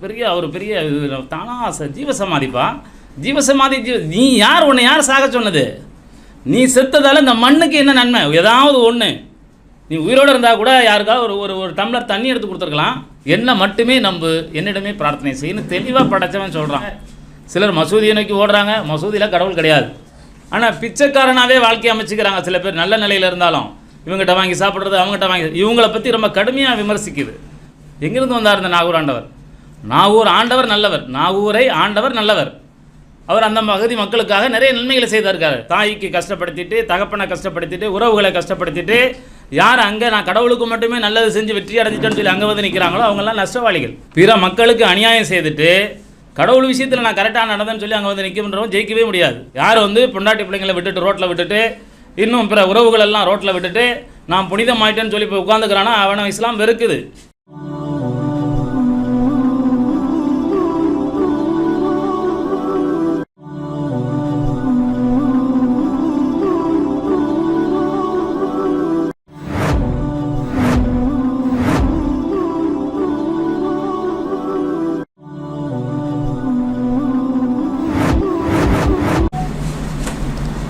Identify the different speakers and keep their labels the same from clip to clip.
Speaker 1: பெரிய அவர் பெரிய தானா ச- ஜீவசமாதிப்பா. ஜீவசமாதி ஜீவ நீ யார் உன்னை யார் சாக சொன்னது? நீ செத்ததால் இந்த மண்ணுக்கு என்ன நன்மை? ஏதாவது ஒன்று நீ உயிரோடு இருந்தால் கூட யாருக்காவது ஒரு ஒரு ஒரு டம்ளர் தண்ணி எடுத்து கொடுத்துருக்கலாம். என்ன மட்டுமே நம்பு என்னிடமே பிரார்த்தனை செய்யணும் தெளிவாக படைச்சவன் சொல்கிறான் சிலர் மசூதியை நோக்கி ஓடுறாங்க. மசூதியில் கடவுள் கிடையாது. ஆனால் பிச்சைக்காரனாகவே வாழ்க்கையை அமைச்சிக்கிறாங்க. சில பேர் நல்ல நிலையில் இருந்தாலும் இவங்ககிட்ட வாங்கி சாப்பிட்றது அவங்ககிட்ட வாங்கி இவங்கள பற்றி ரொம்ப கடுமையாக விமர்சிக்குது. எங்கேருந்து வந்தார் இந்த நாகூர் ஆண்டவர்? நாகூர் ஆண்டவர் நல்லவர். நாகூரை ஆண்டவர் நல்லவர். அவர் அந்த பகுதி மக்களுக்காக நிறைய நன்மைகளை செய்திருக்காரு. தாய்க்கு கஷ்டப்படுத்திட்டு தகப்பனை கஷ்டப்படுத்திட்டு உறவுகளை கஷ்டப்படுத்திட்டு யார் அங்கே நான் கடவுளுக்கு மட்டுமே நல்லது செஞ்சு வெற்றி அடைஞ்சிட்டேன்னு சொல்லி அங்கே வந்து நிற்கிறாங்களோ அவங்கெல்லாம் நஷ்டவாளிகள். பிற மக்களுக்கு அநியாயம் செய்துட்டு கடவுள் விஷயத்தில் நான் கரெக்டாக நடந்தேன்னு சொல்லி அங்கே வந்து நிற்கும்ன்றவன் ஜெயிக்கவே முடியாது. யார் வந்து பொண்டாட்டி பிள்ளைங்களை விட்டுட்டு ரோட்டில் விட்டுட்டு இன்னும் பிற உறவுகள் எல்லாம் ரோட்டில் விட்டுட்டு நான் புனிதமாயிட்டேன்னு சொல்லி இப்போ உட்காந்துக்கிறானா அவனை இஸ்லாம் வெறுக்குது.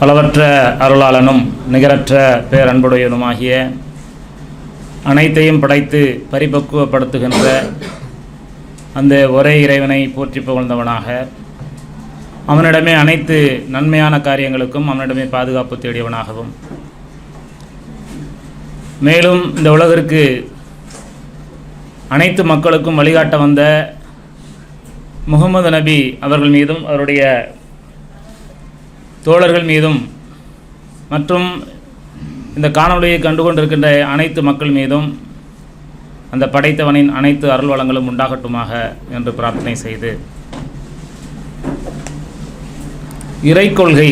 Speaker 1: அளவற்ற அருளாளனும் நிகரற்ற பேரன்புடையதுமாகிய அனைத்தையும் படைத்து பரிபக்குவப்படுத்துகின்ற அந்த ஒரே இறைவனை போற்றி புகழ்ந்தவனாக அவனிடமே அனைத்து நன்மையான காரியங்களுக்கும் அவனிடமே பாதுகாப்பு தேடியவனாகவும். மேலும் இந்த உலகிற்கு அனைத்து மக்களுக்கும் வழிகாட்ட வந்த முகமது நபி அவர்கள் மீதும் அவருடைய தோழர்கள் மீதும் மற்றும் இந்த காணொளியை கண்டுகொண்டிருக்கின்ற அனைத்து மக்கள் மீதும் அந்த படைத்தவனின் அனைத்து அருள் வளங்களும் உண்டாகட்டுமாக என்று பிரார்த்தனை செய்து இறை கொள்கை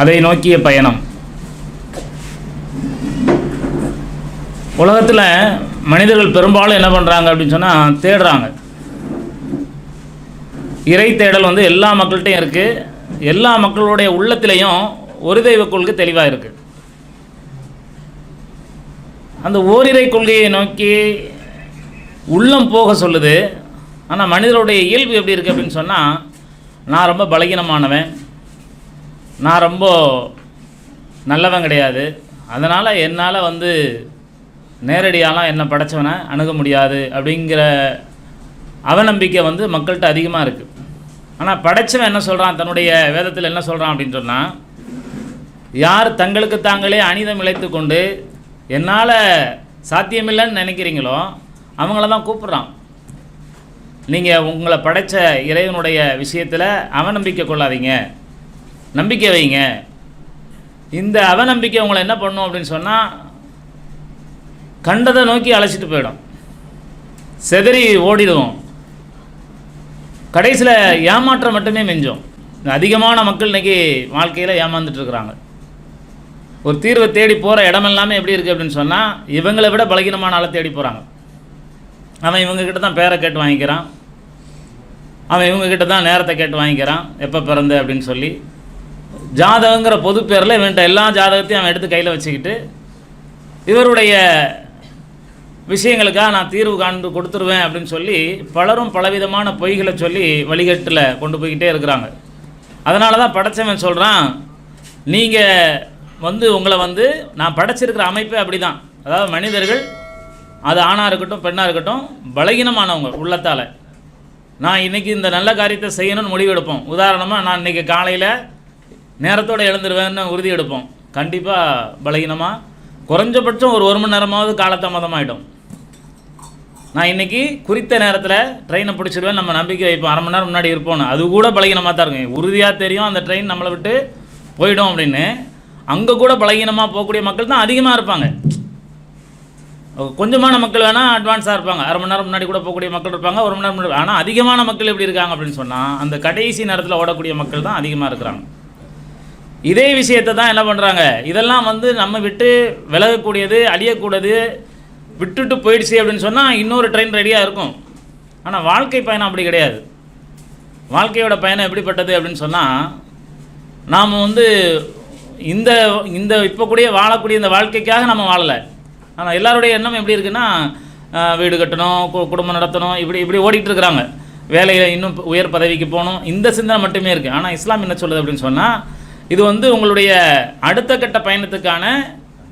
Speaker 1: அதை நோக்கிய பயணம். உலகத்தில் மனிதர்கள் பெரும்பாலும் என்ன பண்ணுறாங்க அப்படின்னு சொன்னால் தேடுறாங்க. இறை தேடல் வந்து எல்லா மக்கள்கிட்டையும் இருக்குது எல்லா மக்களுடைய உள்ளத்திலையும் ஒரு தெய்வ கொள்கை தெளிவாக இருக்குது அந்த ஓரிரை கொள்கையை நோக்கி உள்ளம் போக சொல்லுது. ஆனால் மனிதருடைய இயல்பு எப்படி இருக்குது அப்படின்னு சொன்னால் நான் ரொம்ப பலகீனமானவன். நான் ரொம்ப நல்லவன் கிடையாது. அதனால் என்னால் வந்து நேரடியாலாம் என்னை படைச்சவனை அணுக முடியாது அப்படிங்கிற அவநம்பிக்கை வந்து மக்கள்கிட்ட அதிகமாக இருக்குது ஆனால் படைச்சவன் என்ன சொல்கிறான் தன்னுடைய வேதத்தில் என்ன சொல்கிறான் அப்படின்னு சொன்னால் யார் தங்களுக்கு தாங்களே அனிதம் இழைத்து கொண்டு என்னால் சாத்தியமில்லைன்னு நினைக்கிறீங்களோ அவங்கள தான் கூப்பிட்றான். நீங்கள் உங்களை படைச்ச இறைவனுடைய விஷயத்தில் அவநம்பிக்கை கொள்ளாதீங்க. நம்பிக்கை வைங்க. இந்த அவநம்பிக்கை உங்களை என்ன பண்ணும் அப்படின்னு சொன்னால் கண்டதை நோக்கி அழைச்சிட்டு போயிடும். செதறி ஓடிடுவோம். கடைசியில் ஏமாற்றம் மட்டுமே மிஞ்சும். அதிகமான மக்கள் இன்னைக்கு வாழ்க்கையில் ஏமாந்துட்டுருக்குறாங்க ஒரு தீர்வை தேடி போகிற இடமெல்லாமே எப்படி இருக்குது அப்படின்னு சொன்னால் இவங்களை விட பலகீனமான ஆளை தேடி போகிறாங்க அவன் இவங்கக்கிட்ட தான் பேரை கேட்டு வாங்கிக்கிறான். அவன் இவங்கக்கிட்ட தான் நேரத்தை கேட்டு வாங்கிக்கிறான். எப்போ பிறந்த அப்படின்னு சொல்லி. ஜாதகங்கிற பொது பேரில் எல்லா ஜாதகத்தையும் அவன் எடுத்து கையில் வச்சுக்கிட்டு இவருடைய விஷயங்களுக்காக நான் தீர்வு காண்டு கொடுத்துருவேன் அப்படின்னு சொல்லி பலரும் பலவிதமான பொய்களை சொல்லி வழிகட்டில் கொண்டு போய்கிட்டே இருக்கிறாங்க. அதனால தான் படைச்சவன் சொல்கிறான் நீங்கள் வந்து உங்களை வந்து நான் படைச்சிருக்கிற அமைப்பே அப்படி தான் அதாவது மனிதர்கள் அது ஆணாக இருக்கட்டும் பெண்ணாக இருக்கட்டும் பலகீனமானவங்க உள்ளத்தால். நான் இன்றைக்கி இந்த நல்ல காரியத்தை செய்யணும்னு முடிவு எடுப்போம். உதாரணமாக நான் இன்றைக்கி காலையில் நேரத்தோடு எழுந்துருவேன்னு உறுதி எடுப்போம். கண்டிப்பாக பலகீனமாக குறைஞ்சபட்சம் ஒரு ஒரு மணி நேரமாவது காலதாமதமாகிடும் நான் இன்றைக்கி குறித்த நேரத்தில் ட்ரெயினை பிடிச்சிடுவேன் நம்ம நம்பிக்கை வைப்போம் அரை மணி நேரம் முன்னாடி இருப்போம் அது கூட பலகீனமாக தான் இருக்கும் உறுதியாக தெரியும் அந்த ட்ரெயின் நம்மளை விட்டு போயிடும் அப்படின்னு. அங்கே கூட பலகீனமாக போகக்கூடிய மக்கள் தான் அதிகமாக இருப்பாங்க. கொஞ்சமான மக்கள் வேணால் அட்வான்ஸாக இருப்பாங்க. அரை மணி நேரம் முன்னாடி கூட போகக்கூடிய மக்கள் இருப்பாங்க ஒரு மணி நேரம் முன்னாடி ஆனால் அதிகமான மக்கள் எப்படி இருக்காங்க அப்படின்னு சொன்னால் அந்த கடைசி நேரத்தில் ஓடக்கூடிய மக்கள் தான் அதிகமாக இருக்கிறாங்க. இதே விஷயத்தை தான் என்ன பண்ணுறாங்க இதெல்லாம் வந்து நம்ம விட்டு விலகக்கூடியது அழியக்கூடியது விட்டுட்டு போயிடுச்சு அப்படின்னு சொன்னால் இன்னொரு ட்ரெயின் ரெடியாக இருக்கும். ஆனால் வாழ்க்கை பயணம் அப்படி கிடையாது. வாழ்க்கையோட பயணம் எப்படிப்பட்டது அப்படின்னு சொன்னால் நாம் வந்து இந்த இந்த இப்போ கூட வாழக்கூடிய இந்த வாழ்க்கைக்காக நம்ம வாழலை. ஆனால் எல்லாருடைய எண்ணம் எப்படி இருக்குன்னா வீடு கட்டணும் கு- குடும்பம் நடத்தணும் இப்படி இப்படி ஓடிட்டு இருக்கிறாங்க. வேலையில் இன்னும் உயர் பதவிக்கு போகணும் இந்த சிந்தனை மட்டுமே இருக்குது ஆனால் இஸ்லாம் என்ன சொல்லுது அப்படின்னு சொன்னால் இது வந்து உங்களுடைய அடுத்த கட்ட பயணத்துக்கான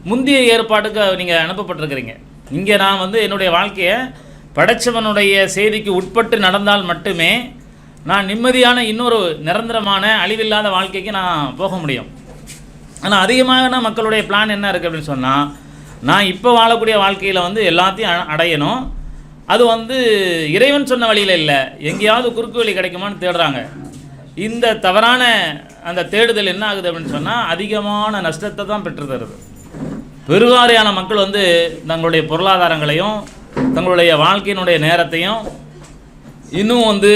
Speaker 1: முந்தைய ஏற்பாட்டுக்கு நீங்கள் அனுப்பப்பட்டிருக்கிறீங்க. இங்கே நான் வந்து என்னுடைய வாழ்க்கையை படைச்சவனுடைய செய்திக்கு உட்பட்டு நடந்தால் மட்டுமே நான் நிம்மதியான இன்னொரு நிரந்தரமான அழிவில்லாத வாழ்க்கைக்கு நான் போக முடியும். ஆனால் அதிகமான மக்களுடைய பிளான் என்ன இருக்குது அப்படின்னு சொன்னால் நான் இப்போ வாழக்கூடிய வாழ்க்கையில் வந்து எல்லாத்தையும் அடையணும். அது வந்து இறைவன் சொன்ன வழியில் இல்லை. எங்கேயாவது குறுக்கு வழி கிடைக்குமான்னு தேடுறாங்க. இந்த தவறான அந்த தேடுதல் என்ன ஆகுது அப்படின்னு சொன்னால் அதிகமான நஷ்டத்தை தான் பெற்று தருது பெருவாரியான மக்கள் வந்து தங்களுடைய பொருளாதாரங்களையும் தங்களுடைய வாழ்க்கையினுடைய நேரத்தையும் இன்னும் வந்து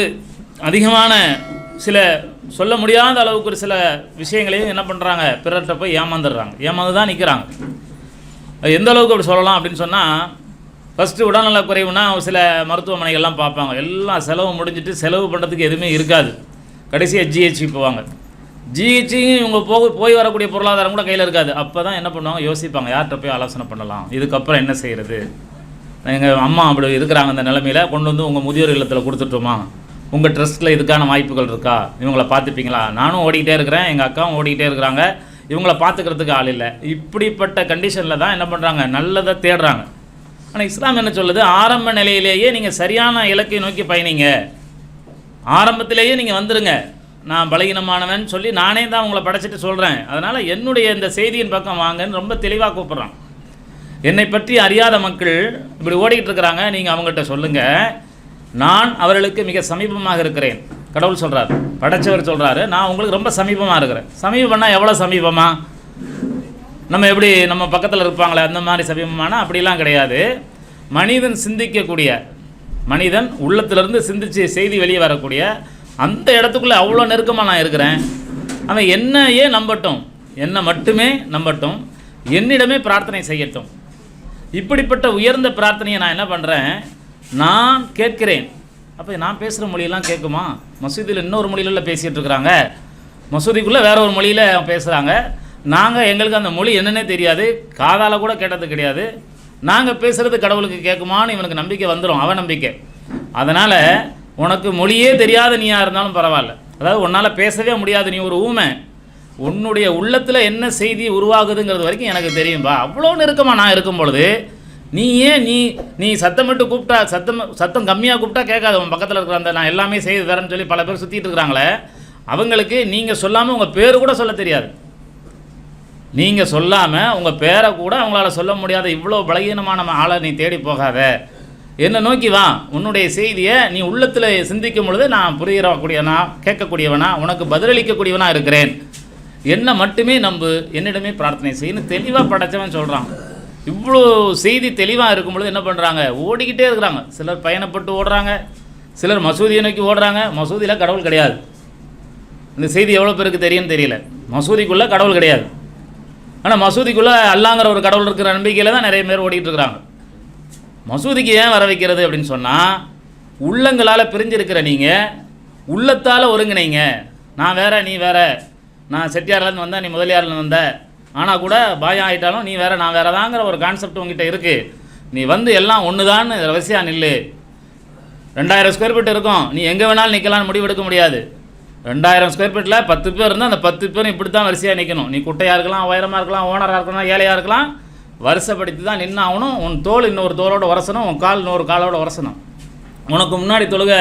Speaker 1: அதிகமான சில சொல்ல முடியாத அளவுக்கு ஒரு சில விஷயங்களையும் என்ன பண்ணுறாங்க பிறர்கிட்ட போய் ஏமாந்துடுறாங்க. ஏமாந்து தான் நிற்கிறாங்க எந்த அளவுக்கு அப்படி சொல்லலாம் அப்படின்னு சொன்னால் ஃபஸ்ட்டு உடல்நல குறைவுனா சில மருத்துவமனைகள்லாம் பார்ப்பாங்க. எல்லாம் செலவு முடிஞ்சிட்டு செலவு பண்ணுறதுக்கு எதுவுமே இருக்காது. கடைசியாக ஜிஹெச்சி போவாங்க. ஜிஹெச்சியும் இவங்க போக போய் வரக்கூடிய பொருளாதாரம் கூட கையில் இருக்காது. அப்போ தான் என்ன பண்ணுவாங்க? யோசிப்பாங்க. யார்கிட்ட போய் ஆலோசனை பண்ணலாம்? இதுக்கப்புறம் என்ன செய்கிறது எங்கள் அம்மா அப்படி இருக்கிறாங்க அந்த நிலமையில கொண்டு வந்து உங்கள் முதியோர் இல்லத்தில் கொடுத்துட்டோமா? உங்கள் ட்ரஸ்ட்டில் இதுக்கான வாய்ப்புகள் இருக்கா? இவங்கள பார்த்துப்பீங்களா? நானும் ஓடிக்கிட்டே இருக்கிறேன். எங்கள் அக்காவும் ஓடிக்கிட்டே இருக்கிறாங்க. இவங்கள பார்த்துக்கிறதுக்கு ஆள் இல்லை. இப்படிப்பட்ட கண்டிஷனில் தான் என்ன பண்ணுறாங்க நல்லதை தேடுறாங்க. ஆனால் இஸ்லாம் என்ன சொல்லுது? ஆரம்ப நிலையிலேயே நீங்கள் சரியான இலக்கை நோக்கி பயணிங்க. ஆரம்பத்திலேயே நீங்கள் வந்துடுங்க நான் பலகீனமானவன் சொல்லி நானே தான் உங்களை படைச்சிட்டு சொல்கிறேன் அதனால் என்னுடைய இந்த செய்தியின் பக்கம் வாங்கன்னு ரொம்ப தெளிவாக கூப்பிட்றான். என்னை பற்றி அறியாத மக்கள் இப்படி ஓடிக்கிட்டு இருக்கிறாங்க நீங்கள் அவங்ககிட்ட சொல்லுங்கள் நான் அவர்களுக்கு மிக சமீபமாக இருக்கிறேன். கடவுள் சொல்கிறார் படைச்சவர் சொல்கிறாரு நான் உங்களுக்கு ரொம்ப சமீபமாக இருக்கிறேன். சமீபம்னா எவ்வளோ சமீபமாக நம்ம எப்படி நம்ம பக்கத்தில் இருப்பாங்களே அந்த மாதிரி சமீபமானா அப்படிலாம் கிடையாது. மனிதன் சிந்திக்கக்கூடிய மனிதன் உள்ளத்திலிருந்து சிந்திச்சு செய்தி வெளியே வரக்கூடிய அந்த இடத்துக்குள்ளே அவ்வளோ நெருக்கமாக நான் இருக்கிறேன். அவன் என்னையே நம்பட்டும். என்னை மட்டுமே நம்பட்டும். என்னிடமே பிரார்த்தனை செய்யட்டும். இப்படிப்பட்ட உயர்ந்த பிரார்த்தனையை நான் என்ன பண்ணுறேன் நான் கேட்கிறேன். அப்போ நான் பேசுகிற மொழியெல்லாம் கேட்குமா? மசூதியில் இன்னொரு மொழியில பேசிகிட்டு இருக்கிறாங்க. மசூதிக்குள்ளே வேற ஒரு மொழியில் பேசுகிறாங்க நாங்கள் எங்களுக்கு அந்த மொழி என்னன்னே தெரியாது. காதால் கூட கேட்டது கிடையாது. நாங்கள் பேசுகிறது கடவுளுக்கு கேட்குமான்னு இவனுக்கு நம்பிக்கை வந்துடும் அவன் நம்பிக்கை. அதனால் உனக்கு மொழியே தெரியாத நீயா இருந்தாலும் பரவாயில்ல. அதாவது உன்னால் பேசவே முடியாது நீ ஒரு ஊமை. உன்னுடைய உள்ளத்தில் என்ன செய்தி உருவாகுதுங்கிறது வரைக்கும் எனக்கு தெரியும்பா அவ்வளோ நெருக்கமாக நான் இருக்கும் பொழுது நீ ஏன் நீ நீ சத்தமிட்டு கூப்பிட்டா சத்தம் சத்தம் கம்மியாக கூப்பிட்டா கேட்காது. உன் பக்கத்தில் இருக்கிற அந்த நான் எல்லாமே செய்து தரேன்னு சொல்லி பல பேர் சுற்றிட்டு இருக்கிறாங்களே அவங்களுக்கு நீங்கள் சொல்லாமல் உங்கள் பேர் கூட சொல்ல தெரியாது. நீங்கள் சொல்லாமல் உங்கள் பேரை கூட அவங்களால சொல்ல முடியாத இவ்வளோ பலகீனமான ஆளை நீ தேடி போகாத. என்னை நோக்கி வா? உன்னுடைய செய்தியை நீ உள்ளத்தில் சிந்திக்கும் பொழுது நான் புரிகிறக்கூடியவனா கேட்கக்கூடியவனா உனக்கு பதிலளிக்கக்கூடியவனா இருக்கிறேன். என்னை மட்டுமே நம்பு என்னிடமே பிரார்த்தனை செய்யணும் தெளிவாக படைச்சவன் சொல்கிறான் இவ்வளோ செய்தி தெளிவாக இருக்கும் பொழுது என்ன பண்ணுறாங்க ஓடிக்கிட்டே இருக்கிறாங்க. சிலர் பயணப்பட்டு ஓடுறாங்க. சிலர் மசூதியை நோக்கி ஓடுறாங்க. மசூதியில் கடவுள் கிடையாது. இந்த செய்தி எவ்வளோ பேருக்கு தெரியும்னு தெரியல. மசூதிக்குள்ளே கடவுள் கிடையாது. ஆனால் மசூதிக்குள்ளே அல்லாங்கிற ஒரு கடவுள் இருக்கிற நம்பிக்கையில் தான் நிறைய பேர் ஓடிக்கிட்டு இருக்கிறாங்க. மசூதிக்கு ஏன் வர வைக்கிறது அப்படின்னு சொன்னால் உள்ளங்களால் பிரிஞ்சிருக்கிற நீங்கள் உள்ளத்தால் ஒருங்கிணைங்க. நான் வேற நீ வேற. நான் செட்டியார்லேருந்து வந்தேன் நீ முதலியார்லேருந்து வந்த. ஆனால் கூட பாயம் ஆகிட்டாலும் நீ வேற நான் வேறதாங்கிற ஒரு கான்செப்ட் உங்ககிட்ட இருக்குது நீ வந்து எல்லாம் ஒன்று தான் ரவசியாக நில்லு. ரெண்டாயிரம் ஸ்கொயர் ஃபீட் இருக்கும். நீ எங்கே வேணாலும் நிற்கலாம்னு முடிவெடுக்க முடியாது. ரெண்டாயிரம் ஸ்கொயர் ஃபீட்டில் பத்து பேர் இருந்தால் அந்த பத்து பேரும் இப்படி தான் வரிசையாக நிற்கணும் நீ குட்டையாக இருக்கலாம் உயரமாக இருக்கலாம் ஓனராக இருக்கலாம் ஏழையாக இருக்கலாம். வருஷப்படுத்தி தான் நின்று ஆகணும் உன் தோல் இன்னொரு தோலோட உரசணும் உன் கால் இன்னொரு காலோட உரசணும். உனக்கு முன்னாடி தொழுக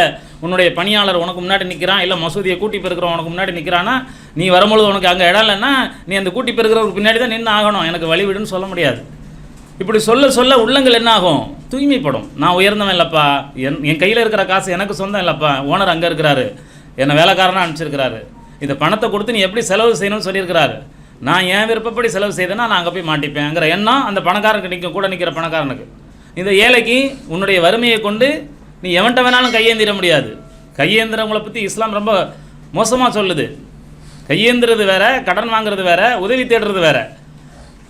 Speaker 1: உன்னுடைய பணியாளர் உனக்கு முன்னாடி நிற்கிறான் இல்லை மசூதியை கூட்டி பெருக்கிறவன் உனக்கு முன்னாடி நிற்கிறான்னா நீ வரும்பொழுது உனக்கு அங்கே இடம் இல்லைன்னா நீ அந்த கூட்டி பெருக்கிறவருக்கு பின்னாடி தான் நின்று ஆகணும் எனக்கு வழி விடுன்னு சொல்ல முடியாது. இப்படி சொல்ல சொல்ல உள்ளங்கள் என்ன ஆகும் தூய்மைப்படும். நான் உயர்ந்தவன் இல்லைப்பா. என் என் கையில் இருக்கிற காசு எனக்கு சொந்தம் இல்லைப்பா. ஓனர் அங்கே இருக்கிறாரு. என்னை வேலைக்காரனாக அனுப்பிச்சிருக்கிறாரு. இந்த பணத்தை கொடுத்து நீ எப்படி செலவு செய்யணும்னு சொல்லியிருக்கிறாரு. நான் என் விருப்பப்படி செலவு செய்தேன்னா நான் அங்கே போய் மாட்டிப்பேங்கிற எண்ணம் அந்த பணக்காரனுக்கு நிற்கும் கூட நிற்கிற பணக்காரனுக்கு. இந்த ஏழைக்கு உன்னுடைய வறுமையை கொண்டு நீ எவன்ட்ட வேணாலும் கையேந்திர முடியாது. கையேந்திரவங்களை பற்றி இஸ்லாம் ரொம்ப மோசமாக சொல்லுது. கையேந்துறது வேற கடன் வாங்குறது வேற உதவி தேடுறது வேற.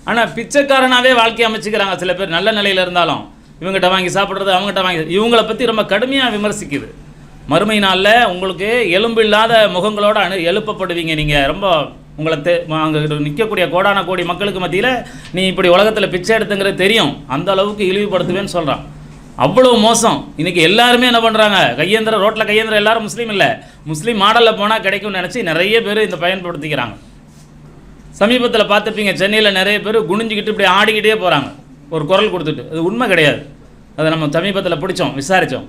Speaker 1: ஆனால் பிச்சைக்காரனாகவே வாழ்க்கை அமைச்சிக்கிறாங்க சில பேர். நல்ல நிலையில் இருந்தாலும் இவங்ககிட்ட வாங்கி சாப்பிட்றது அவங்ககிட்ட வாங்கி இவங்களை பற்றி ரொம்ப கடுமையாக விமர்சிக்குது. மறுமை நாளில் உங்களுக்கு எலும்பு இல்லாத முகங்களோடு அணு எழுப்பப்படுவீங்க நீங்கள் ரொம்ப உங்களை தெ அங்கே நிற்கக்கூடிய கோடான கோடி மக்களுக்கு மத்தியில் நீ இப்படி உலகத்தில் பிச்சை எடுத்துங்கிறது தெரியும். அந்த அளவுக்கு இழிவுபடுத்துவேன்னு சொல்கிறான் அவ்வளோ மோசம். இன்றைக்கி எல்லாருமே என்ன பண்ணுறாங்க கையேந்திர ரோட்டில் கையேந்திர எல்லாரும் முஸ்லீம் இல்லை. முஸ்லீம் மாடலில் போனால் கிடைக்கும்னு நினச்சி நிறைய பேர் இந்த பயன்படுத்திக்கிறாங்க. சமீபத்தில் பார்த்துருப்பீங்க சென்னையில் நிறைய பேர் குனிஞ்சிக்கிட்டு இப்படி ஆடிக்கிட்டே போகிறாங்க ஒரு குரல் கொடுத்துட்டு. அது உண்மை கிடையாது. அதை நம்ம சமீபத்தில் பிடிச்சோம் விசாரித்தோம்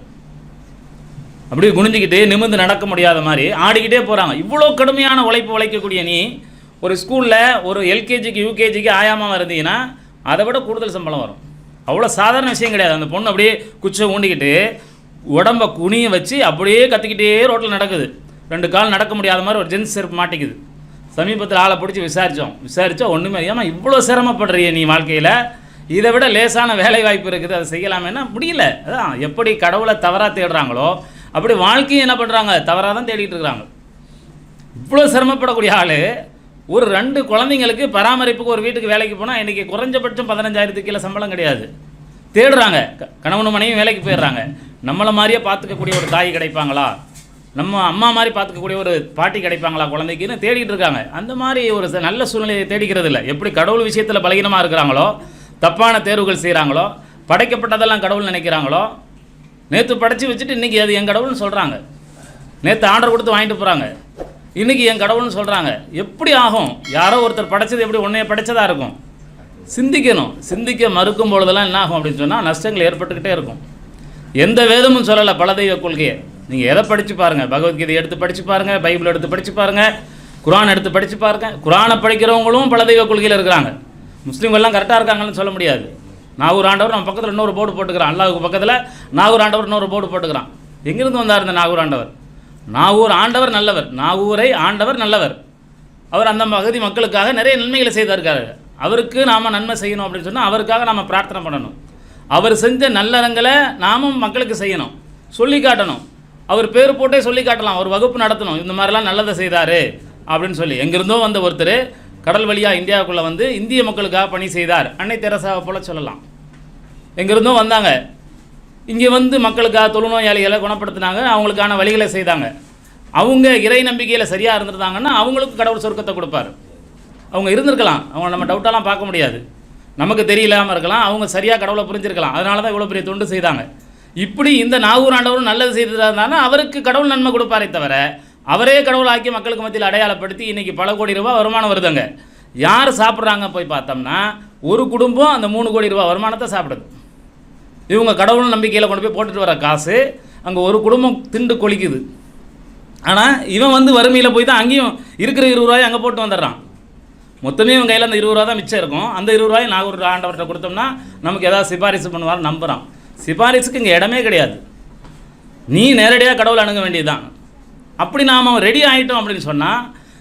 Speaker 1: அப்படியே குனிஞ்சிக்கிட்டு நிமிர்ந்து நடக்க முடியாத மாதிரி ஆடிக்கிட்டே போகிறாங்க இவ்வளோ கடுமையான உழைப்பு உழைக்கக்கூடிய நீ ஒரு ஸ்கூலில் ஒரு எல்கேஜிக்கு யூகேஜிக்கு ஆயாமல் இருந்தீங்கன்னா அதை விட கூடுதல் சம்பளம் வரும். அவ்வளோ சாதாரண விஷயம் கிடையாது. அந்த பொண்ணு அப்படியே குச்சை ஊண்டிக்கிட்டு உடம்ப குனிய வச்சு அப்படியே கத்திக்கிட்டே ரோட்டில் நடக்குது. ரெண்டு கால் நடக்க முடியாத மாதிரி ஒரு ஜென்ஸ் செருப்பு மாட்டிக்குது. சமீபத்தில் ஆளை பிடிச்சி விசாரித்தோம் விசாரித்தா ஒன்றுமே ஏமா இவ்வளோ சிரமப்படுறிய நீ வாழ்க்கையில்? இதை விட லேசான வேலை வாய்ப்பு இருக்குது. அதை செய்யலாமேன்னா முடியல. அதான் எப்படி கடவுளை தவறாக தேடுறாங்களோ அப்படி வாழ்க்கையும் என்ன பண்ணுறாங்க தவறாக தான் தேடிட்டு இருக்கிறாங்க. இவ்வளோ சிரமப்படக்கூடிய ஆள் ஒரு ரெண்டு குழந்தைங்களுக்கு பராமரிப்புக்கு ஒரு வீட்டுக்கு வேலைக்கு போனால் இன்றைக்கி குறைஞ்சபட்சம் பதினஞ்சாயிரத்துக்கு கீழே சம்பளம் கிடையாது. தேடுறாங்க. க- கணவனும் மனைவியும் வேலைக்கு போயிடுறாங்க. நம்மளை மாதிரியே பார்த்துக்கக்கூடிய ஒரு தாய் கிடைப்பாங்களா? நம்ம அம்மா மாதிரி பார்த்துக்கக்கூடிய ஒரு பாட்டி கிடைப்பாங்களா குழந்தைக்குன்னு தேடிட்டு இருக்காங்க. அந்த மாதிரி ஒரு ச- நல்ல சூழ்நிலையை தேடிக்கிறது இல்லை எப்படி கடவுள் விஷயத்தில் பலகீனமாக இருக்கிறாங்களோ தப்பான தேர்வுகள் செய்கிறாங்களோ படைக்கப்பட்டதெல்லாம் கடவுள் நினைக்கிறாங்களோ நேற்று படைச்சி வச்சுட்டு இன்றைக்கி அது என் கடவுள்னு சொல்கிறாங்க நேற்று ஆர்டர் கொடுத்து வாங்கிட்டு போகிறாங்க இன்றைக்கி என் கடவுள்னு சொல்கிறாங்க எப்படி ஆகும்? யாரோ ஒருத்தர் படைச்சது எப்படி உன்னைய படைச்சதாக இருக்கும்? சிந்திக்கணும். சிந்திக்க மறுக்கும் பொழுதெல்லாம் என்ன ஆகும் அப்படின்னு சொன்னால் நஷ்டங்கள் ஏற்பட்டுக்கிட்டே இருக்கும். எந்த வேதமும் சொல்லலை பல தெய்வ கொள்கையை. நீங்கள் எதை படித்து பாருங்கள் பகவத்கீதை எடுத்து படித்து பாருங்கள் பைபிள் எடுத்து படித்து பாருங்கள் குரான் எடுத்து படித்து பாருங்கள் குரானை படிக்கிறவங்களும் பல தெய்வ கொள்கையில் இருக்கிறாங்க. முஸ்லீம்கள்லாம் கரெக்டாக இருக்காங்கன்னு சொல்ல முடியாது. நாகூர் ஆண்டவர் நம்ம பக்கத்தில் இன்னொரு போர்டு போட்டுக்கிறான். அல்லாவுக்கு பக்கத்தில் நாகூர் ஆண்டவர் இன்னொரு போர்டு போட்டுக்கிறான். எங்கிருந்து வந்தார் இந்த நாகூர் ஆண்டவர்? நாகூர் ஆண்டவர் நல்லவர். நாகூரை ஆண்டவர் நல்லவர். அவர் அந்த பகுதி மக்களுக்காக நிறைய நன்மைகளை செய்திருக்காரு. அவருக்கு நாம் நன்மை செய்யணும் அப்படின்னு சொன்னால் அவருக்காக நாம் பிரார்த்தனை பண்ணணும். அவர் செஞ்ச நல்லறங்களை நாமும் மக்களுக்கு செய்யணும். சொல்லி காட்டணும். அவர் பேர் போட்டே சொல்லி காட்டலாம். ஒரு வகுப்பு நடத்தணும். இந்த மாதிரிலாம் நல்லதை செய்தார் அப்படின்னு சொல்லி. எங்கிருந்தோ வந்த ஒருத்தர் கடல் வழியாக இந்தியாவுக்குள்ளே வந்து இந்திய மக்களுக்காக பணி செய்தார். அன்னை தெரசாவை போல சொல்லலாம். எங்கேருந்தும் வந்தாங்க. இங்கே வந்து மக்களுக்காக தொழுநோயாளிகளை குணப்படுத்தினாங்க அவங்களுக்கான வழிகளை செய்தாங்க. அவங்க இறை நம்பிக்கையில் சரியாக இருந்திருந்தாங்கன்னா அவங்களுக்கு கடவுள் சொர்க்கத்தை கொடுப்பார். அவங்க இருந்திருக்கலாம். அவங்க நம்ம டவுட்டெல்லாம் பார்க்க முடியாது. நமக்கு தெரியலாமல் இருக்கலாம். அவங்க சரியாக கடவுளை புரிஞ்சிருக்கலாம். அதனால தான் இவ்வளோ பெரிய தொண்டு செய்தாங்க. இப்படி இந்த நாகூர் ஆண்டவரும் நல்லது செய்ததாருந்தானா அவருக்கு கடவுள் நன்மை கொடுப்பாரே தவிர அவரே கடவுள் ஆக்கி மக்களுக்கு மத்தியில் அடையாளப்படுத்தி இன்றைக்கி பல கோடி ரூபாய் வருமானம் வருதுங்க. யார் சாப்பிட்றாங்க போய் பார்த்தோம்னா ஒரு குடும்பம் அந்த மூணு கோடி ரூபா வருமானத்தை சாப்பிடுது. இவங்க கடவுள் நம்பிக்கையில் கொண்டு போய் போட்டுட்டு வர காசு அங்கே ஒரு குடும்பம் திண்டு கொளிக்குது. ஆனால் இவன் வந்து வறுமையில் போய் தான் அங்கேயும் இருக்கிற இருபது ரூபாய் அங்கே போட்டு வந்துடுறான். மொத்தமே இவன் கையில் அந்த இருபது ரூபா தான் மிச்சம் இருக்கும். அந்த இருபது ரூபாய் நாகூர் ஆண்டவர்கிட்ட கொடுத்தோம்னா நமக்கு ஏதாவது சிபாரிசு பண்ணுவார் நம்புகிறான் சிபாரிசுக்கு இங்கே இடமே கிடையாது. நீ நேரடியாக கடவுள் அணுக வேண்டியதுதான். அப்படி நாம் ரெடி ஆகிட்டோம் அப்படின்னு சொன்னால்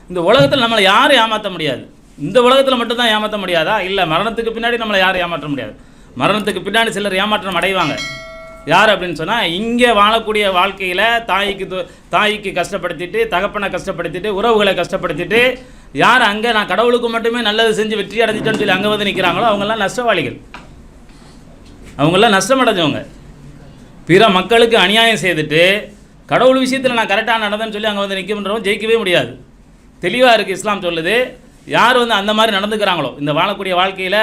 Speaker 1: இந்த உலகத்தில் நம்மளை யாரும் ஏமாற்ற முடியாது. இந்த உலகத்தில் மட்டும்தான் ஏமாற்ற முடியாதா? இல்லை மரணத்துக்கு பின்னாடி நம்மளை யாரும் ஏமாற்ற முடியாது. மரணத்துக்கு பின்னாடி சிலர் ஏமாற்றம் அடைவாங்க. யார் அப்படின்னு சொன்னால் இங்கே வாழக்கூடிய வாழ்க்கையில் தாய்க்கு தாய்க்கு கஷ்டப்படுத்திட்டு தகப்பனை கஷ்டப்படுத்திட்டு உறவுகளை கஷ்டப்படுத்திட்டு யார் அங்கே நான் கடவுளுக்கு மட்டுமே நல்லது செஞ்சு வெற்றி அடைஞ்சிட்டேன்னு சொல்லி அங்கே வந்து நிற்கிறாங்களோ அவங்கெல்லாம் நஷ்டவாளிகள். அவங்கெல்லாம் நஷ்டம் அடைஞ்சவங்க பிற மக்களுக்கு அநியாயம் செய்துட்டு கடவுள் விஷயத்தில் நான் கரெக்டாக நடந்தேன்னு சொல்லி அங்கே வந்து நிற்கும்ன்றவங்க ஜெயிக்கவே முடியாது. தெளிவாக இருக்குது இஸ்லாம் சொல்லுது. யார் வந்து அந்த மாதிரி நடந்துக்கிறாங்களோ இந்த வாழக்கூடிய வாழ்க்கையில்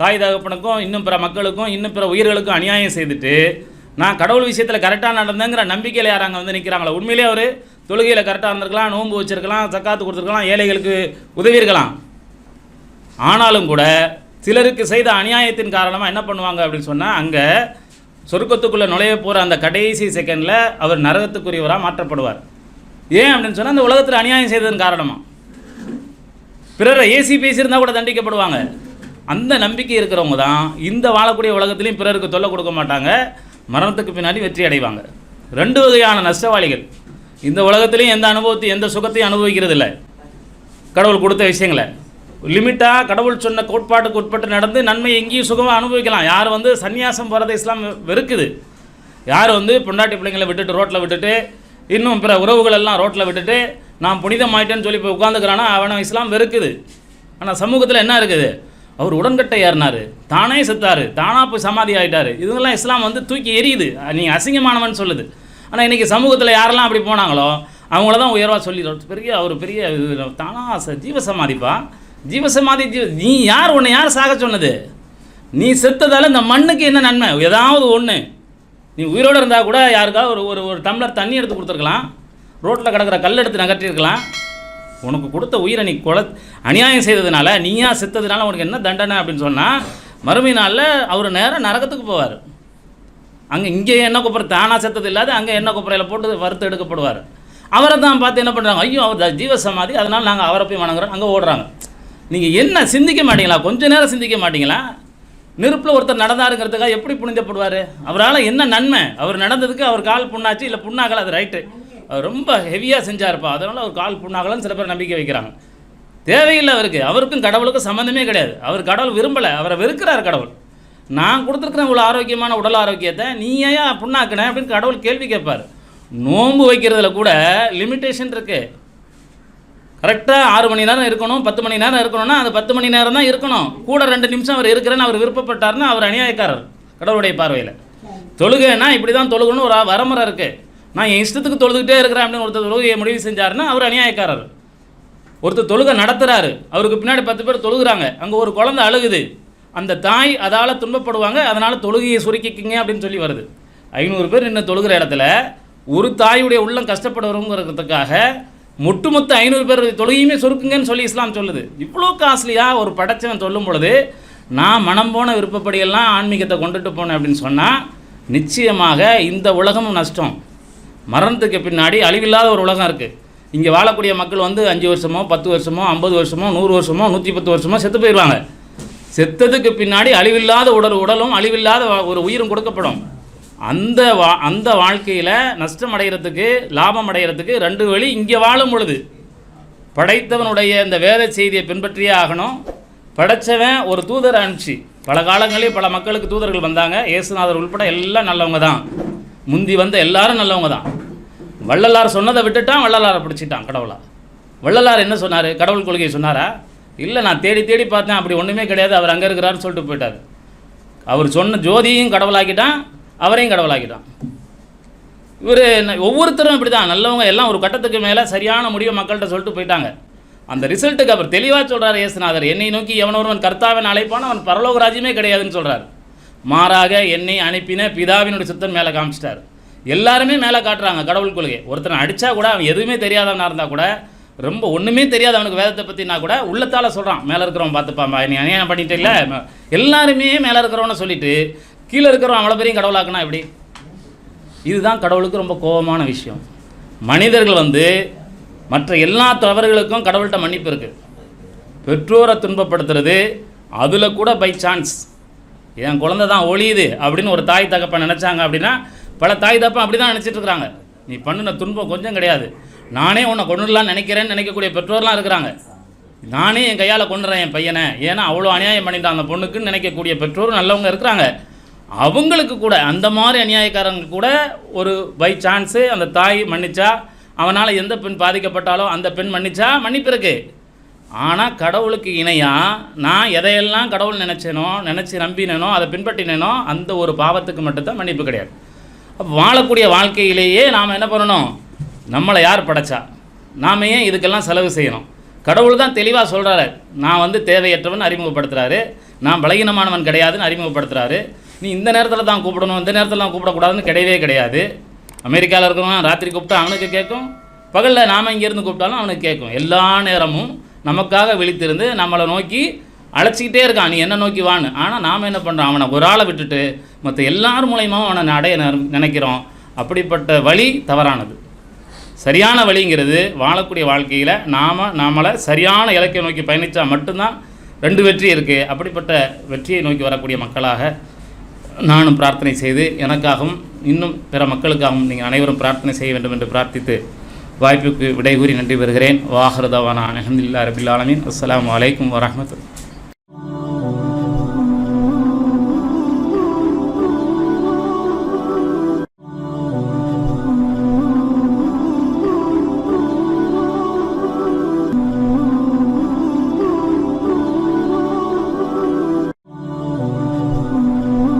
Speaker 1: தாய் தகப்பனுக்கும் இன்னும் பிற மக்களுக்கும் இன்னும் பிற உயிர்களுக்கும் அநியாயம் செய்துட்டு நான் கடவுள் விஷயத்தில் கரெக்டாக நடந்தேங்கிற நம்பிக்கையில் யார் அங்கே வந்து நிற்கிறாங்களா உண்மையிலே அவர் தொழுகையில் கரெக்டாக இருந்திருக்கலாம் நோன்பு வச்சிருக்கலாம் சக்காத்து கொடுத்துருக்கலாம் ஏழைகளுக்கு உதவியிருக்கலாம். ஆனாலும் கூட சிலருக்கு செய்த அநியாயத்தின் காரணமாக என்ன பண்ணுவாங்க அப்படின்னு சொன்னால் அங்கே சொர்க்கத்துக்குள்ளே நுழைய போகிற அந்த கடைசி செகண்டில் அவர் நரகத்துக்குரியவராக மாற்றப்படுவார். ஏன் அப்படின்னு சொன்னால் அந்த உலகத்தில் அநியாயம் செய்ததன் காரணமாக பிறரை ஏசி பேசியிருந்தால் கூட தண்டிக்கப்படுவாங்க. அந்த நம்பிக்கை இருக்கிறவங்க தான் இந்த வாழக்கூடிய உலகத்திலையும் பிறருக்கு தொல்லை கொடுக்க மாட்டாங்க. மரணத்துக்கு பின்னாடி வெற்றி அடைவாங்க. ரெண்டு வகையான நஷ்டவாளிகள். இந்த உலகத்துலேயும் எந்த அனுபவத்தையும் எந்த சுகத்தையும் அனுபவிக்கிறது இல்லை கடவுள் கொடுத்த விஷயங்களை. லிமிட்டாக கடவுள் சொன்ன கோட்பாட்டுக்கு உட்பட்டு நடந்து நன்மை எங்கேயும் சுகமாக அனுபவிக்கலாம். யார் வந்து சன்னியாசம் போகிறத இஸ்லாம் வெறுக்குது. யார் வந்து பொண்டாட்டி பிள்ளைங்களை விட்டுட்டு ரோட்டில் விட்டுட்டு இன்னும் பிற உறவுகள் எல்லாம் ரோட்டில் விட்டுட்டு நான் புனிதமாயிட்டேன்னு சொல்லி இப்போ உட்காந்துக்கிறானா அவனை இஸ்லாம் வெறுக்குது. ஆனால் சமூகத்தில் என்ன இருக்குது? அவர் உடன்கட்டை ஏறினார். தானே செத்தார். தானாக போய் சமாதி ஆகிட்டார் இதுங்கெல்லாம் இஸ்லாம் வந்து தூக்கி எரியுது நீங்கள் அசிங்கமானவன் சொல்லுது. ஆனால் இன்றைக்கி சமூகத்தில் யாரெல்லாம் அப்படி போனாங்களோ அவங்கள தான் உயர்வாக சொல்லி பெரிய அவர் பெரிய தானாக தானா ச- ஜீவசமாதிப்பா. ஜீவசமாதி ஜீவ நீ யார்? உன்னை யார் சாக சொன்னது? நீ செத்ததால் இந்த மண்ணுக்கு என்ன நன்மை? ஏதாவது ஒன்று நீ உயிரோடு இருந்தால் கூட யாருக்காவது ஒரு ஒரு ஒரு டம்ளர் தண்ணி எடுத்து கொடுத்துருக்கலாம். ரோட்டில் கிடக்கிற கல் எடுத்து நகர்த்திருக்கலாம் உனக்கு கொடுத்த உயிரை நீ கொல அநியாயம் செய்ததுனால நீயா செத்ததுனால உனக்கு என்ன தண்டனை அப்படின்னு சொன்னால் மறுமை நாளில் அவர் நேரம் நரகத்துக்கு போவார். அங்கே இங்கே எண்ணெய் கொப்பரை தானாக செத்தது இல்லாத அங்கே எண்ணெய் கொப்பரையில் போட்டு வறுத்து எடுக்கப்படுவார். அவரை தான் பார்த்து என்ன பண்ணுறாங்க ஐயோ அவர் ஜீவ சமாதி அதனால் நாங்கள் அவரை போய் வணங்குறோம் அங்கே ஓடுறாங்க. நீங்கள் என்ன சிந்திக்க மாட்டீங்களா? கொஞ்ச நேரம் சிந்திக்க மாட்டீங்களா? நெருப்பில் ஒருத்தர் நடந்தாருங்கிறதுக்காக எப்படி புனிதப்படுவார்? அவரால் என்ன நன்மை? அவர் நடந்ததுக்கு அவர் கால் புண்ணாச்சு இல்லை புண்ணாகல அது ரைட்டு ரொம்ப ஹெவியாக செஞ்சாருப்பா. அதனால் அவர் கால் புண்ணாகலன்னு சில பேர் நம்பிக்கை வைக்கிறாங்க. தேவையில்லை அவருக்கு. அவருக்கும் கடவுளுக்கும் சம்மந்தமே கிடையாது. அவர் கடவுள் விரும்பலை. அவரை வெறுக்கிறார் கடவுள். நான் கொடுத்துருக்குறேன் இவ்வளோ ஆரோக்கியமான உடல் ஆரோக்கியத்தை நீ ஏன் புண்ணாக்குன அப்படின்னு கடவுள் கேள்வி கேட்பார். நோன்பு வைக்கிறதுல கூட லிமிட்டேஷன் இருக்குது கரெக்டாக ஆறு மணி நேரம் இருக்கணும் பத்து மணி நேரம் இருக்கணும்னா அது பத்து மணி நேரம் தான் இருக்கணும். கூட ரெண்டு நிமிஷம் அவர் இருக்கிறேன்னு அவர் விருப்பப்பட்டார்னா அவர் அநியாயக்காரர் கடவுளுடைய பார்வையில். தொழுகைன்னா இப்படி தான் தொழுகணும்னு ஒரு வரமுறை இருக்குது நான் என் இஷ்டத்துக்கு தொழுதுகிட்டே இருக்கிறேன் அப்படின்னு ஒருத்தர் தொழுகையை முடிவு செஞ்சாருன்னா அவர் அநியாயக்காரர். ஒருத்தர் தொழுகை நடத்துகிறாரு அவருக்கு பின்னாடி பத்து பேர் தொழுகிறாங்க. அங்கே ஒரு குழந்தை அழுகுது. அந்த தாய் அதால் துன்பப்படுவாங்க. அதனால் தொழுகையை சுருக்கிக்கிங்க அப்படின்னு சொல்லி வருது. ஐநூறு பேர் நின்று தொழுகிற இடத்துல ஒரு தாயுடைய உள்ளம் கஷ்டப்படுறவங்கிறதுக்காக ஒட்டுமொத்த ஐநூறு பேர் தொழுகையுமே சுருக்குங்கன்னு சொல்லி இஸ்லாம் சொல்லுது. இவ்வளோ காஸ்ட்லியாக ஒரு படைச்சவன் சொல்லும் பொழுது நான் மனம் போன விருப்பப்படியெல்லாம் ஆன்மீகத்தை கொண்டுட்டு போனேன் அப்படின்னு சொன்னால் நிச்சயமாக இந்த உலகமும் நஷ்டம். மரணத்துக்கு பின்னாடி அழிவில்லாத ஒரு உலகம் இருக்குது இங்கே வாழக்கூடிய மக்கள் வந்து அஞ்சு வருஷமோ பத்து வருஷமோ ஐம்பது வருஷமோ நூறு வருஷமோ நூற்றி பத்து வருஷமோ செத்து போயிடுவாங்க செத்ததுக்கு பின்னாடி அழிவில்லாத உடல் உடலும் அழிவில்லாத ஒரு உயிரும் கொடுக்கப்படும். அந்த வா அந்த வாழ்க்கையில் நஷ்டம் அடைகிறதுக்கு லாபம் அடைகிறதுக்கு ரெண்டு வழி இங்கே வாழும் பொழுது. படைத்தவனுடைய இந்த வேத செய்தியை பின்பற்றியே ஆகணும். படைச்சவன் ஒரு தூதர் அனுப்பிச்சு பல காலங்களில் பல மக்களுக்கு தூதர்கள் வந்தாங்க. இயேசுநாதர் உள்பட எல்லாம் நல்லவங்க தான். முந்தி வந்த எல்லாரும் நல்லவங்க தான். வள்ளலார் சொன்னதை விட்டுட்டான் வள்ளலாரை பிடிச்சிட்டான் கடவுளை. வள்ளலார் என்ன சொன்னார்? கடவுள் கொள்கையை சொன்னாரா? இல்லை நான் தேடி தேடி பார்த்தேன் அப்படி ஒன்றுமே கிடையாது அவர் அங்கே இருக்கிறாருன்னு சொல்லிட்டு போயிட்டார். அவர் சொன்ன ஜோதியையும் கடவுளாக்கிட்டான் அவரையும் கடவுளாக்கிட்டான். இவர் ஒவ்வொருத்தரும் இப்படி தான் நல்லவங்க எல்லாம் ஒரு கட்டத்துக்கு மேலே சரியான முடிவை மக்கள்கிட்ட சொல்லிட்டு போயிட்டாங்க. அந்த ரிசல்ட்டுக்கு அவர் தெளிவாக சொல்கிறார் இயேசுநாதர் என்னை நோக்கி எவன் ஒருவன் கர்த்தாவின் அழைப்பான் அவன் பரலோக ராஜ்யமே கிடையாதுன்னு சொல்கிறார் மாறாக என்னை அனுப்பின பிதாவினுடைய சுத்தம் மேலே காமிச்சிட்டார். எல்லாருமே மேலே காட்டுறாங்க கடவுள் கொள்கை. ஒருத்தனை அடித்தா கூட அவன் எதுவுமே தெரியாதவனாக இருந்தால் கூட ரொம்ப ஒன்றுமே தெரியாது அவனுக்கு வேதத்தை பற்றினா கூட உள்ளத்தால் சொல்கிறான் மேலே இருக்கிறவன் பார்த்துப்பாம்பா நீ அநியாயம் பண்ணிட்டே இல்லை எல்லாருமே மேலே இருக்கிறவனை சொல்லிட்டு கீழே இருக்கிறவன் அவ்வளோ பெரிய கடவுளாக்குனா எப்படி? இதுதான் கடவுளுக்கு ரொம்ப கோபமான விஷயம். மனிதர்கள் வந்து மற்ற எல்லா தவறுகளுக்கும் கடவுள்கிட்ட மன்னிப்பு இருக்குது பெற்றோரை துன்பப்படுத்துறது அதில் கூட பை சான்ஸ் என் குழந்தை தான் ஒழியுது அப்படின்னு ஒரு தாய் தகப்பன் நினச்சாங்க அப்படின்னா பல தாய் தப்பன் அப்படி தான் நினச்சிட்டு இருக்கிறாங்க. நீ பண்ணின துன்பம் கொஞ்சம் கிடையாது. நானே உன்னை கொண்டுடலாம்னு நினைக்கிறேன்னு நினைக்கக்கூடிய பெற்றோர்லாம் இருக்கிறாங்க. நானே என் கையால் கொண்டுறேன் என் பையனை. ஏன்னா அவ்வளோ அநியாயம் பண்ணிட்டான் அந்த பொண்ணுக்குன்னு நினைக்கக்கூடிய பெற்றோரும் நல்லவங்க இருக்கிறாங்க. அவங்களுக்கு கூட அந்த மாதிரி அநியாயக்காரங்க கூட ஒரு பை சான்ஸு அந்த தாய் மன்னிச்சா அவனால் எந்த பெண் பாதிக்கப்பட்டாலோ அந்த பெண் மன்னிச்சா மன்னிப்பு இருக்குது ஆனால் கடவுளுக்கு இணையாக நான் எதையெல்லாம் கடவுள் நினச்சேனோ நினச்சி நம்பினேனோ அதை பின்பற்றினேனோ அந்த ஒரு பாவத்துக்கு மட்டும்தான் மன்னிப்பு கிடையாது. அப்போ வாழக்கூடிய வாழ்க்கையிலேயே நாம் என்ன பண்ணணும்? நம்மளை யார் படைச்சா? நாம் ஏன் இதுக்கெல்லாம் செலவு செய்யணும்? கடவுள் தான் தெளிவாக சொல்கிறாரு நான் வந்து தேவையற்றவன் அறிமுகப்படுத்துகிறாரு நான் பலகீனமானவன் கிடையாதுன்னு அறிமுகப்படுத்துகிறாரு நீ இந்த நேரத்தில் தான் கூப்பிடணும் இந்த நேரத்தில் தான் கூப்பிடக்கூடாதுன்னு கிடையவே கிடையாது. அமெரிக்காவில் இருக்கிறவன் ராத்திரி கூப்பிட்டா அவனுக்கு கேட்கும். பகலில் நாம் இங்கேருந்து கூப்பிட்டாலும் அவனுக்கு கேட்கும். எல்லா நேரமும் நமக்காக விழித்திருந்து நம்மளை நோக்கி அழைச்சிக்கிட்டே இருக்கான். நீ என்ன நோக்கி வான்னு. ஆனால் நாம் என்ன பண்ணுறோம் அவனை ஒரு ஆளை விட்டுட்டு மற்ற எல்லார் மூலியமாகவும் அவனை அடைய நினைக்கிறோம். அப்படிப்பட்ட வழி தவறானது. சரியான வழிங்கிறது வாழக்கூடிய வாழ்க்கையில் நாம் நாமளை சரியான இலக்கை நோக்கி பயணித்தா மட்டும்தான் ரெண்டு வெற்றி இருக்குது அப்படிப்பட்ட வெற்றியை நோக்கி வரக்கூடிய மக்களாக நானும் பிரார்த்தனை செய்து எனக்காகவும் இன்னும் பிற மக்களுக்காகவும் நீங்கள் அனைவரும் பிரார்த்தனை செய்ய வேண்டும் என்று பிரார்த்தித்து வாய்ப்புக்கு விடை கூறி நன்றி பெறுகிறேன். வாஹருதவானா அஹமதுல்லா ரபில் ஆலமீன். அஸ்ஸலாமு அலைக்கும் வரஹ்மத்துல்லாஹி